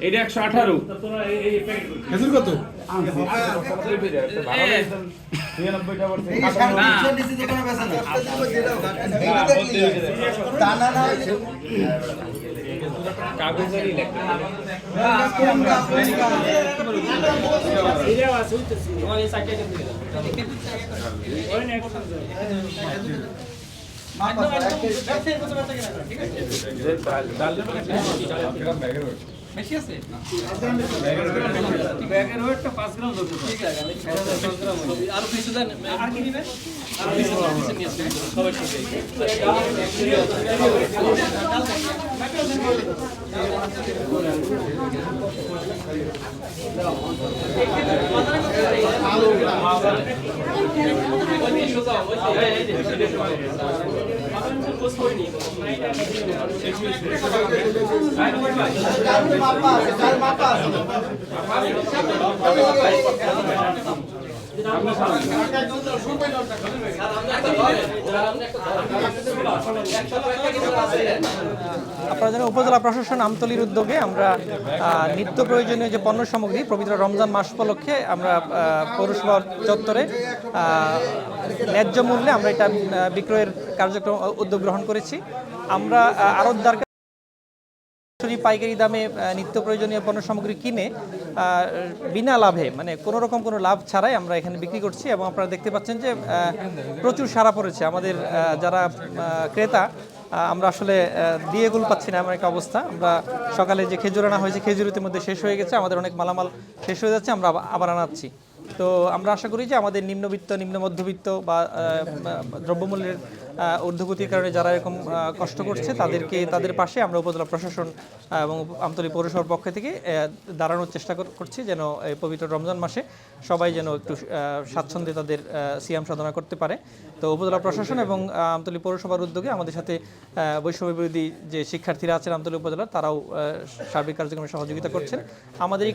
এটা একশো আঠারো। খেজুর কত? ব্যাগের ওয়েটটা পাঁচ গ্রাম ধরতে আর কিছু দেন? আর কি দিবেন আর কিছু কিছু নিয়ে আসবেন সবাই আপনারা জানেন উপজেলা প্রশাসন আমতলির উদ্যোগে আমরা নিত্য প্রয়োজনীয় যে পণ্য সামগ্রী, পবিত্র রমজান মাস উপলক্ষে আমরা পৌরসভা চত্বরে ন্যায্য মূল্যে আমরা এটা বিক্রয়ের কার্যক্রম উদ্যোগ গ্রহণ করেছি। আমরা আড়তদার সরাসরি পাইকারি দামে নিত্য প্রয়োজনীয় পণ্য সামগ্রী কিনে বিনা লাভে মানে কোনো রকম কোনো লাভ ছাড়াই আমরা এখানে বিক্রি করছি এবং আপনারা দেখতে পাচ্ছেন যে প্রচুর সাড়া পড়েছে। আমাদের যারা ক্রেতা আমরা আসলে দিয়ে গুল পাচ্ছি না এমন একটা অবস্থা। আমরা সকালে যে খেজুর আনা হয়েছে খেজুর ইতিমধ্যে শেষ হয়ে গেছে, আমাদের অনেক মালামাল শেষ হয়ে যাচ্ছে, আমরা আবার আনাচ্ছি। তো আমরা আশা করি যে আমাদের নিম্নবিত্ত, নিম্ন মধ্যবিত্ত বা দ্রব্যমূল্যের ঊর্ধ্বগতির কারণে যারা এরকম কষ্ট করছে, তাদেরকে, তাদের পাশে আমরা উপজেলা প্রশাসন এবং আমতলী পৌরসভার পক্ষ থেকে দাঁড়ানোর চেষ্টা করছি যেন এই পবিত্র রমজান মাসে সবাই যেন একটু স্বাচ্ছন্দ্যে তাদের সিয়াম সাধনা করতে পারে। তো উপজেলা প্রশাসন এবং আমতলী পৌরসভার উদ্যোগে আমাদের সাথে বৈষম্য বিরোধী যে শিক্ষার্থীরা আছেন আমতলী উপজেলা তারাও সার্বিক কার্যক্রমে সহযোগিতা করছেন। আমাদের এই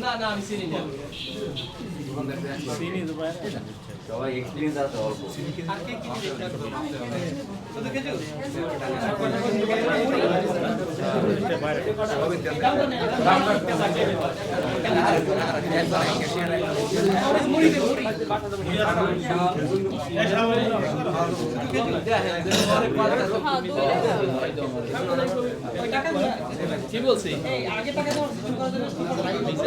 না না আমি চিনি না। সবাই এক্সপিরিয়েন্স আছে অল্প। খেজুর? কি বলছি? যে আইছে হ্যাঁ আমি একটা খেজুর নেব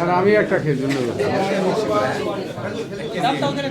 আর আমি একটা খেজুর নেব দামটাও ধরে